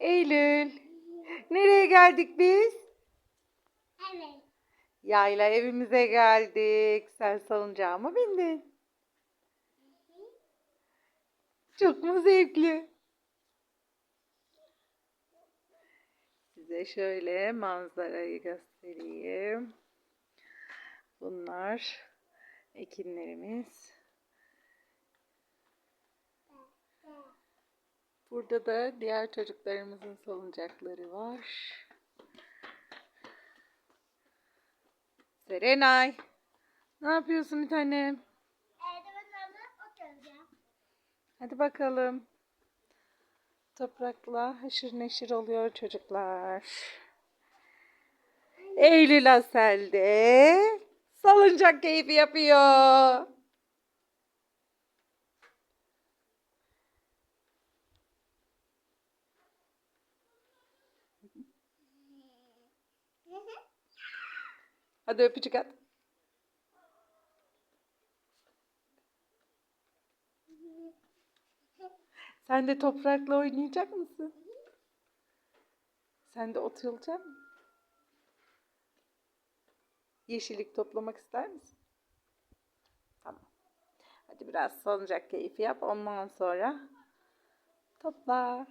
Eylül. Nereye geldik biz? Evet. Yayla evimize geldik. Sen salıncağa mı bindin? Çok mu zevkli? Size şöyle manzarayı göstereyim. Bunlar ekinlerimiz. Burada da diğer çocuklarımızın salıncakları var. Serenay. Ne yapıyorsun bir tanem? Hadi bakalım. Toprakla haşır neşir oluyor çocuklar. Eylül Asel de salıncak keyfi yapıyor. Hadi öpücük at. Sen de toprakla oynayacak mısın? Sen de oturacak mısın? Yeşillik toplamak ister misin? Tamam. Hadi biraz salıncak keyfi yap. Ondan sonra topla.